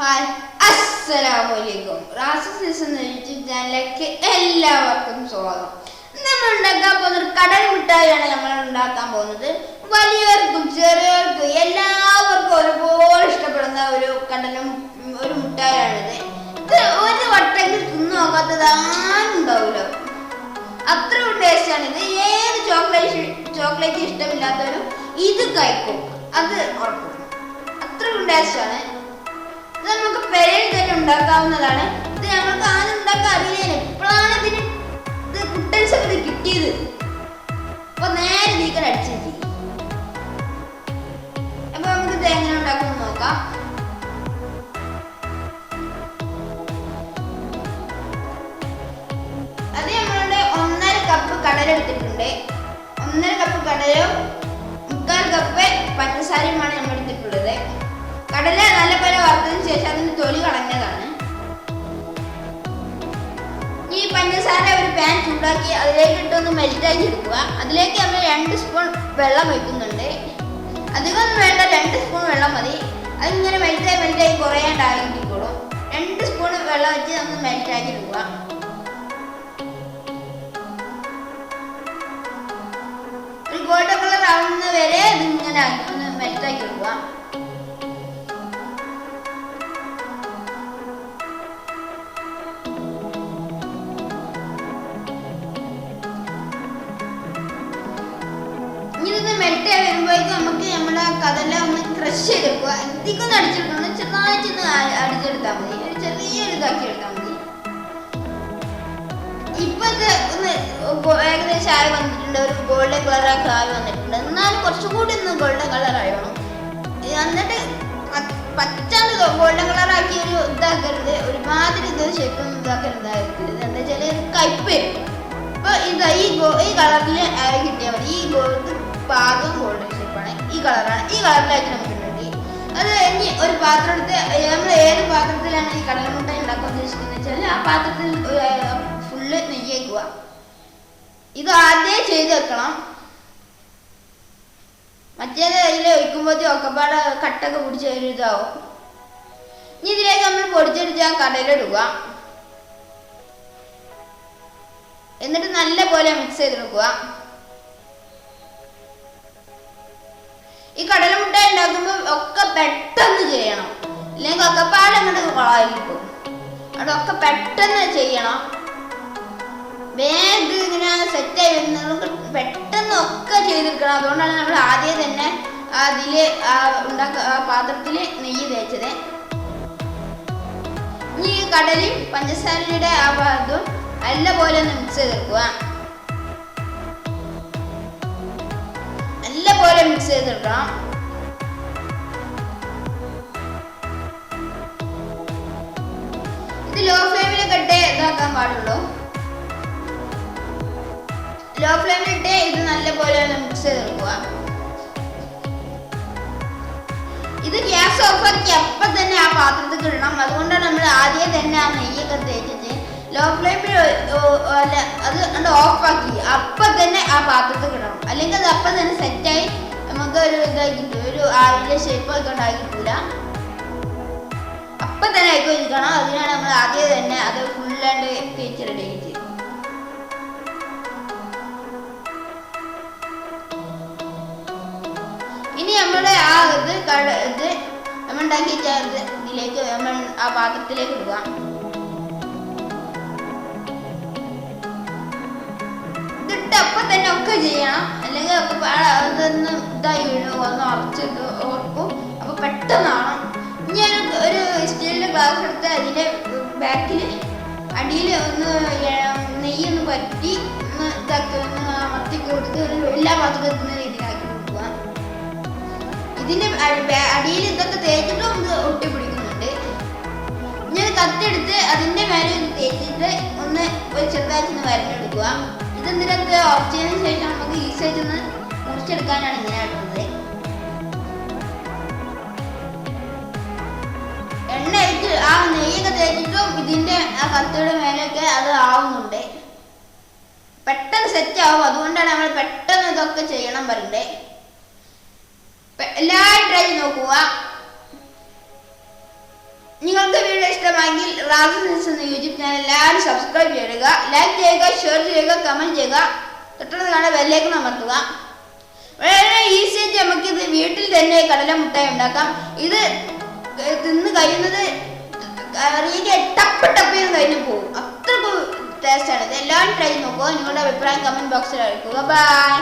Hi അസ്സലാമു അലൈക്കും Razi season YouTube ചാനലിലേക്ക് എല്ലാവർക്കും സ്വാഗതം. നമ്മൾ ഉണ്ടാക്കാൻ പോകുന്നത് കടൽ മിഠായിയാണ് നമ്മൾ ഉണ്ടാക്കാൻ പോകുന്നത്. വലിയവർക്കും ചെറിയവർക്കും എല്ലാവർക്കും ഒരുപോലെ ഇഷ്ടപ്പെടുന്ന ഒരു കടലും ഒരു മിഠായിയാണിത്. ഇത് ഒരു വട്ടെങ്കിൽ തിന്നു നോക്കാത്തത് ആരും ഉണ്ടാവില്ല അത്രയും ഏത് ചോക്ലേറ്റ് ചോക്ലേറ്റ് ഇഷ്ടമില്ലാത്തവരും ഇത് കഴിക്കും. അത് ഉറപ്പാണ് അത്രയും ടേസ്റ്റാണ്. ഇത് നമുക്ക് പെരയിൽ തന്നെ ഉണ്ടാക്കാവുന്നതാണ്. ഇത് ഞങ്ങൾക്ക് ആദ്യം ഉണ്ടാക്കാൻ അറിയില്ല ഇപ്പോഴാണ് ഇതിന് ഇത് കുട്ടൻസ് ഒക്കെ കിട്ടിയത്. അപ്പൊ നേരെ നീക്കൻ അടിച്ചു അപ്പൊ നമുക്ക് ഇത് എങ്ങനെ നോക്കാം. അത് നമ്മളുടെ ഒന്നര കപ്പ് കടല എടുത്തിട്ടുണ്ട്. ഒന്നര കപ്പ് കടലയും മുക്കാൽ കപ്പ് പഞ്ചസാരയുമാണ് നമ്മൾ എടുത്തിട്ടുള്ളത്. കടല നല്ലപോലെ വറുത്തതിന് ശേഷം അതിന് തൊലി കളഞ്ഞതാണ്. ഈ പഞ്ചസാര ഒരു പാൻ ചൂടാക്കി അതിലേക്ക് ഇട്ടൊന്ന് മെൽറ്റാക്കി എടുക്കുക. അതിലേക്ക് നമ്മൾ രണ്ട് സ്പൂൺ വെള്ളം ഒഴിക്കുന്നുണ്ട്. അധികമൊന്നും വേണ്ട രണ്ട് സ്പൂൺ വെള്ളം മതി. അതിങ്ങനെ മെൽറ്റായി മെൽറ്റായി കുറയാണ്ടായിരിക്കോളും രണ്ട് സ്പൂൺ വെള്ളം വെച്ച് നമ്മൾ മെൽറ്റാക്കി എടുക്കുക. ഒരു ഗോൾഡൻ കളർ ആവുന്ന വരെ ഇതിങ്ങനെ ഒന്ന് മെൽറ്റാക്കി എടുക്കുക. ഇതൊന്ന് മെൽറ്റ് ആയി വരുമ്പോഴേക്കും നമുക്ക് നമ്മുടെ കടല ഒന്ന് ക്രഷ് ചെയ്തെടുക്കുക അധികം അടിച്ചെടുക്കണം? ചെറുതായിട്ടൊന്ന് ചെന്ന് അടിച്ചെടുത്താൽ മതി. ഒരു ചെറിയൊരു ഇതാക്കി എടുത്താൽ മതി. ഇപ്പൊ ഒന്ന് ഏകദേശം ആയി വന്നിട്ടുണ്ട്. ഒരു ഗോൾഡൻ കളറൊക്കെ ആയി വന്നിട്ടുണ്ട്. എന്നാലും കുറച്ചും കൂടി ഒന്ന് ഗോൾഡൻ കളർ ആയോണം എന്നിട്ട് പച്ചാണ് ഗോൾഡൻ കളർ ആക്കി ഒരു ഇതാക്കരുത്. ഒരുമാതിരി ഇത് ഷേപ്പ് ഇതാക്കരുതായിരിക്കരുത് എന്താ വെച്ചാൽ കയ്പ് അപ്പൊ ഇതാ ഈ ഈ കളറിൽ കിട്ടിയാൽ മതി. ഈ ഗോൾഡ് പാകം ഗോൾഡൻ ഷേപ്പാണ് ഈ കളറാണ് ഈ കളറിലേക്ക് നമുക്ക് ഉണ്ടെങ്കിൽ അത് ഇനി ഒരു പാത്രം എടുത്ത് നമ്മൾ ഏത് പാത്രത്തിലാണ് ഈ കടലമുട്ട ഉണ്ടാക്കാൻ ഉദ്ദേശിക്കുന്നത് വെച്ചാൽ ആ പാത്രത്തിൽ ഫുള്ള് നെയ്യേക്കുക ഇത് ആദ്യം ചെയ്ത് വെക്കണം. മറ്റേത് അതിൽ ഒഴിക്കുമ്പോഴത്തേ ഒക്കെപ്പാടെ കട്ടൊക്കെ പിടിച്ച് ഒരു ഇതാവും. ഇനി ഇതിലേക്ക് നമ്മൾ പൊടിച്ചെടുത്ത് ആ കടലിടുക എന്നിട്ട് നല്ല പോലെ മിക്സ് ചെയ്തെടുക്കുക. ഈ കടലമുട്ട ഉണ്ടാക്കുമ്പോ ഒക്കെ പെട്ടെന്ന് ചെയ്യണം. ഇല്ലെങ്കിൽ ഒക്കെപ്പാടെ അങ്ങോട്ട് കൊളായിരിക്കും. അതൊക്കെ പെട്ടെന്ന് ചെയ്യണം. വേഗം ഇങ്ങനെ സെറ്റ് വരുന്നത് പെട്ടെന്ന് ഒക്കെ ചെയ്തെടുക്കണം. അതുകൊണ്ടാണ് നമ്മൾ ആദ്യം തന്നെ അതിൽ ആ ഉണ്ടാക്ക പാത്രത്തിൽ നെയ്യ് തേച്ചത്. ഇനി കടലും പഞ്ചസാരയുടെ ആ ഭാഗത്തും നല്ല പോലെ ഒന്ന് മിക്സ് ചെയ്തെടുക്കുക. മിക്സ് ചെയ്തെടുക്കണം ഇത് ലോ ഫ്ലെയിമിൽ ഇതാക്കാൻ പാടുള്ളൂ. ലോ ഫ്ലെയിമിലിട്ട് ഇത് നല്ലപോലെ മിക്സ് ചെയ്തെടുക്കുക ഇത് ഗ്യാസ് ഓഫാക്കി അപ്പം തന്നെ ആ പാത്രത്തിൽ ഇടണം. അതുകൊണ്ടാണ് നമ്മൾ ആദ്യം തന്നെ ആ നെയ്യൊക്കെ തേച്ചിട്ട് ലോ ഫ്ലെയിമിൽ അത് ഓഫാക്കി അപ്പം തന്നെ ആ പാത്രത്തിൽ ഇടണം. അല്ലെങ്കിൽ അത് അപ്പം തന്നെ സെറ്റായി നമുക്ക് ഒരു ഇതായി ഒരു ആവിലെ ഷേപ്പ് ഒക്കെ ഉണ്ടായി കിട്ടൂല അപ്പം തന്നെ ആയിക്കോ ഇരിക്കണം അതിനാണ് നമ്മൾ ആദ്യം തന്നെ അത് ഫുള്ളാണ്ട് തേച്ച് റെഡി ആക്കി ഇനി നമ്മുടെ ആ ഇത് കട ഇത് നമ്മൾ ഉണ്ടാക്കി ഇതിലേക്ക് നമ്മൾ ആ പാത്രത്തിലേക്ക് ഇടുക. ഇതിട്ട് അപ്പം തന്നെ ഒക്കെ ചെയ്യണം. അല്ലെങ്കിൽ പാടെ അതൊന്ന് ഇതായി വീഴും. ഒന്ന് ഉറച്ചിട്ട് ഓർക്കും. അപ്പൊ പെട്ടെന്നാണ് ഞാൻ ഒരു സ്റ്റീലിന്റെ ഗ്ലാസ് എടുത്ത് അതിന്റെ ബാക്കിൽ അടിയിൽ ഒന്ന് നെയ്യ് ഒന്ന് പറ്റി ഒന്ന് ഇതാക്കി ഒന്ന് അമർത്തി കൊടുത്ത് എല്ലാ ഭാഗത്തും എത്തുന്ന രീതിയിലാക്കി കൊടുക്കുക. ഇതിന്റെ അടിയിൽ ഇതൊക്കെ തേച്ചിട്ടും ഒന്ന് ഒട്ടിപ്പിടിക്കുന്നുണ്ട് ഞാൻ കത്തെടുത്ത് അതിന്റെ മേലെ ഒന്ന് തേച്ചിട്ട് ഒന്ന് ഒരു ചെറുതായിട്ട് ഒന്ന് വരഞ്ഞെടുക്കുക ഇതെന്തിനകത്ത് ഓഫ് മുറിച്ചെടുക്കാനാണ് ഇങ്ങനെ ആട്ടുന്നത് എണ്ണ ഒഴിച്ച് ആ നെയ്യൊക്കെ തേച്ചിട്ടും ഇതിന്റെ ആ കത്തിയുടെ മേലെയൊക്കെ അത് ആവുന്നുണ്ട്. പെട്ടെന്ന് സെറ്റ് ആവും. അതുകൊണ്ടാണ് നമ്മൾ പെട്ടെന്ന് ഇതൊക്കെ ചെയ്യണം പറയണ്ടേ. എല്ലാവരും ട്രൈ നോക്കുക. വീഡിയോ ഇഷ്ടമായെങ്കിൽ റാസു ന്യൂസ് എന്ന യൂട്യൂബ് ചാനൽ എല്ലാവരും സബ്സ്ക്രൈബ് ചെയ്യുക. ലൈക്ക് ചെയ്യുക ഷെയർ ചെയ്യുക കമന്റ് ചെയ്യുക. തൊട്ടടുത്ത് കാണാൻ ബെല്ലേക്ക് അമർത്തുക. വളരെ ഈസി ആയിട്ട് നമുക്ക് ഇത് വീട്ടിൽ തന്നെ കടല മുട്ട ഉണ്ടാക്കാം. ഇത് തിന്ന് കഴിയുന്നത് ടപ്പ് ടപ്പ് ചെയ്ത് കഴിഞ്ഞ് പോകും. അത്രക്കും ടേസ്റ്റാണ് ഇത് എല്ലാവരും ട്രൈ നോക്കുക. നിങ്ങളുടെ അഭിപ്രായം കമന്റ് ബോക്സിൽ അറിയിക്കുക. ബൈ